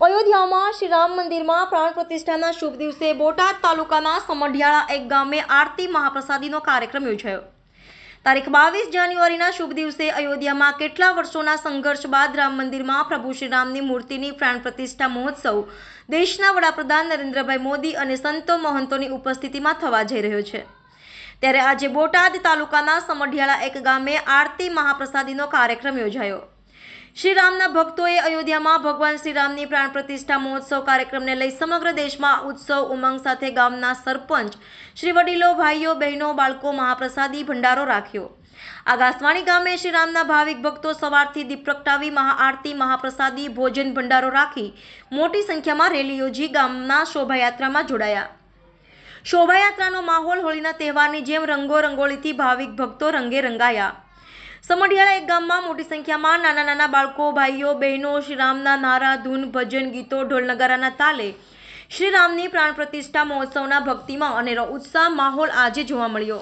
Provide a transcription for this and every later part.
અયોધ્યામાં શ્રી રામ મંદિરમાં પ્રાણ પ્રતિષ્ઠાના શુભ દિવસે બોટાદ તાલુકાના સમઢિયાળા એક ગામે આરતી મહાપ્રસાદીનો કાર્યક્રમ યોજાયો. તારીખ બાવીસ જાન્યુઆરીના શુભ દિવસે અયોધ્યામાં કેટલા વર્ષોના સંઘર્ષ બાદ રામ મંદિરમાં પ્રભુ શ્રીરામની મૂર્તિની પ્રાણ પ્રતિષ્ઠા મહોત્સવ દેશના વડાપ્રધાન નરેન્દ્રભાઈ મોદી અને સંતો મહંતોની ઉપસ્થિતિમાં થવા જઈ રહ્યો છે. ત્યારે આજે બોટાદ તાલુકાના સમઢિયાળા એક ગામે આરતી મહાપ્રસાદીનો કાર્યક્રમ યોજાયો. શ્રી રામના ભક્તોએ અયોધ્યામાં ભગવાન શ્રીરામની પ્રાણ પ્રતિષ્ઠા મહોત્સવ કાર્યક્રમને લઈ સમગ્ર દેશમાં ઉત્સવ ઉમંગ સાથે ગામના સરપંચ, શ્રી વડીલો, ભાઈઓ, બહેનો, બાળકો, મહાપ્રસાદી ભંડારો રાખ્યો. આગાસવાણી ગામે શ્રીરામના ભાવિક ભક્તો સવારથી દીપ પ્રગટાવી મહાઆરતી, મહાપ્રસાદી, ભોજન ભંડારો રાખી મોટી સંખ્યામાં રેલી યોજી ગામના શોભાયાત્રામાં જોડાયા. શોભાયાત્રાનો માહોલ હોળીના તહેવારની જેમ રંગો રંગોળીથી ભાવિક ભક્તો રંગે રંગાયા. સમઢિયાળા એક ગામમાં મોટી સંખ્યામાં નાના નાના બાળકો, ભાઈઓ, બહેનો, શ્રીરામના નારા, ધૂન, ભજન, ગીતો, ઢોલ નગારાના તાલે શ્રીરામની પ્રાણ પ્રતિષ્ઠા મહોત્સવના ભક્તિમાં અનેરો ઉત્સાહ માહોલ આજે જોવા મળ્યો.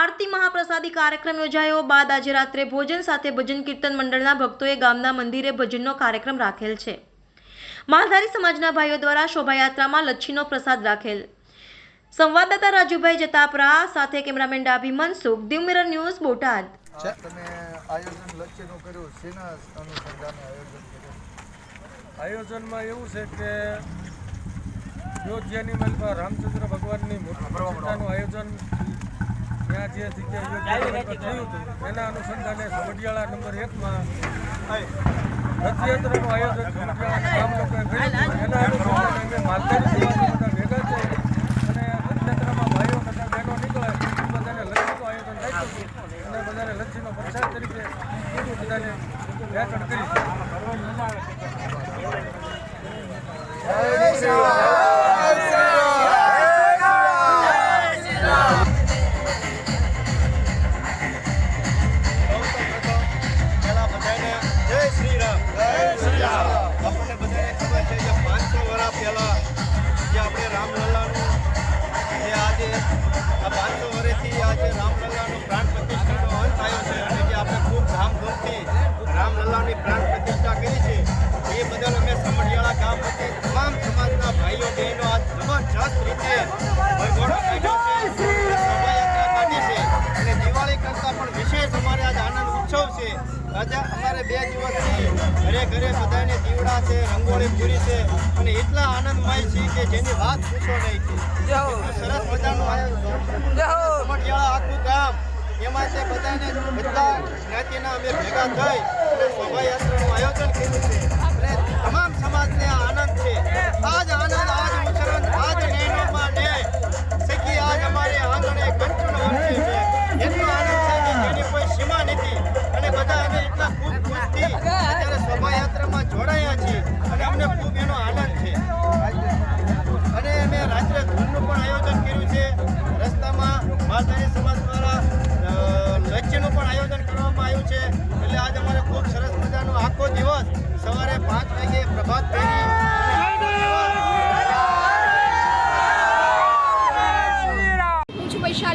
આરતી મહાપ્રસાદી કાર્યક્રમ યોજાયો. બાદ આજે રાત્રે ભોજન સાથે ભજન કીર્તન મંડળના ભક્તોએ ગામના મંદિરે ભજનનો કાર્યક્રમ રાખેલ છે. માલધારી સમાજના ભાઈઓ દ્વારા શોભાયાત્રામાં લચ્છીનો પ્રસાદ રાખેલ. સંવાદદાતા રાજુભાઈ જતાપરા સાથે કેમેરામેન ડાભી મનસુખ, દીવ ન્યૂઝ બોટાદ. તમે આયોજન લક્ષ્યનું કર્યું શેના અનુસંધાને આયોજન કર્યું? આયોજનમાં એવું છે કે અયોધ્યાની મલમાં રામચંદ્ર ભગવાનની મૂર્તિનું આયોજન ત્યાં જે જગ્યાએ અયોધ્યા થયું હતું એના અનુસંધાને સમઢિયાળા નંબર એકમાં રથયાત્રાનું આયોજન ગામ લોકોએ કર્યું એના અનુસંધાને અમે માલધારી સમાજ બધા ભેગા થઈ અને રથયાત્રામાં ભાઈઓ તથા બહેનો નીકળે એ બધાને લક્ષ્યનું આયોજન રાખ્યું હતું અને બધાને લક્ષ્યનો પ્રસાદ તરીકે બધાને વેચાણ કરી. પહેલા બધાને જય શ્રી રામ. જય શ્રી રામ આપણને બધાને ખબર છે કે પાંચસો વર્ષ પહેલા જે આપણે રામલલ્લાનું છે. રાજા અમારે બે દિવસથી ઘરે ઘરે બધાને દીવડા છે રંગોળી પૂરી છે અને એટલા આનંદમય છે કે જેની વાત પૂછો નહીં. સરસ મજાનું આયોજન આખું ગામ એમાં તે બધાને બધા જ્ઞાતિના અમે ભેગા થઈ અને શોભાયાત્રાનું આયોજન કર્યું છે. અને તમામ સમાજને આનંદ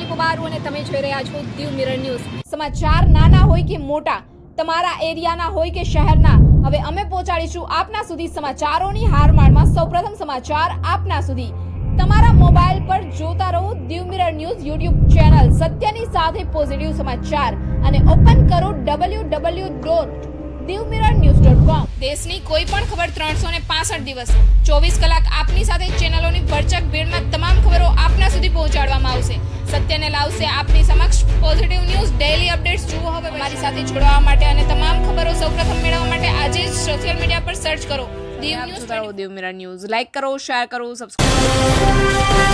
પવારુ અને તમે જોઈ રહ્યા છો દીવ મિરર ન્યૂઝ. સમાચાર નાના હોય કે મોટા, તમારા એરિયાના હોય કે શહેરના, હવે અમે પહોંચાડીશું આપના સુધી સમાચારોની હારમાળમાં સૌપ્રથમ સમાચાર આપના સુધી. તમારા મોબાઈલ પર જોતા રહો Diu mirror news YouTube channel, સત્યની સાથે પોઝિટિવ સમાચાર. અને ઓપન કરો W W dot Diu mirror news dot com દેશની કોઈ પણ ખબર ત્રણસો ને પાસઠ દિવસ. ચોવીસ કલાક આપની સાથે ચેનલોની ભરચક ભીડમાં તમામ ખબરો આપના સુધી પહોંચાડવામાં આવશે. સત્યને લાવશે આપની સમક્ષ પોઝિટિવ ન્યૂઝ ડેઇલી અપડેટ્સ જુઓ હવે મારી સાથે જોડાવા માટે અને તમામ ખબરો સૌપ્રથમ મેળવવા માટે આજે જ સોશિયલ મીડિયા પર સર્ચ કરો. Dev news Dev mirror news. Like કરો શેર કરો સબસ્ક્રાઇબ